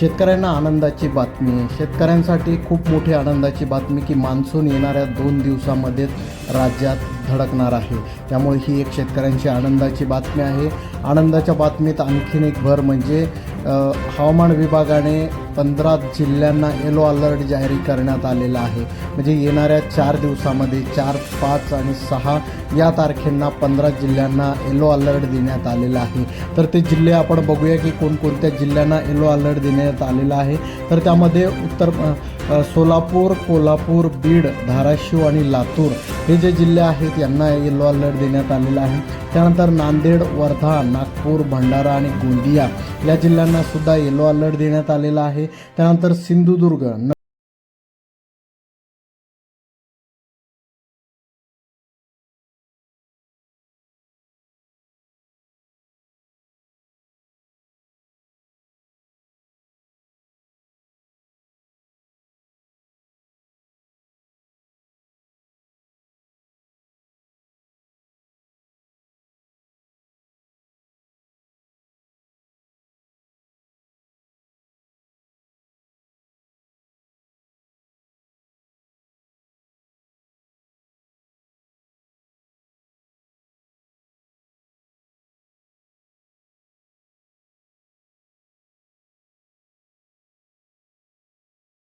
शेतकऱ्यांना आनंदाची बातमी. शेतकऱ्यांसाठी खूप मोठी आनंदाची बातमी की मान्सून येणाऱ्या दोन दिवसामध्येच राज्यात धडकणार आहे. त्यामुळे ही एक शेतकऱ्यांची आनंदाची बातमी आहे. आनंदाच्या बातमीत आणखीन एक भर म्हणजे हवामान विभागाने पंधरा जिल्ह्यांना येलो अलर्ट जाहीर करण्यात आलेला आहे. म्हणजे येणाऱ्या चार दिवसामध्ये चार पाच आणि सहा या तारखेंना पंधरा जिल्ह्यांना येलो अलर्ट देण्यात आलेला आहे. तर ते जिल्हे आपण बघूया की कोणकोणत्या जिल्ह्यांना येलो अलर्ट देण्यात आलेला आहे. तर त्यामध्ये उत्तर सोलापूर कोल्हापूर बीड धाराशिव आणि लातूर हे जे जिल्हे आहेत यांना येलो अलर्ट देण्यात आलेला आहे. त्यानंतर नांदेड वर्धा नागपूर भंडारा आणि गोंदिया या जिल्ह्यांना सुद्धा येलो अलर्ट देण्यात आलेला आहे. त्यानंतर सिंधुदुर्ग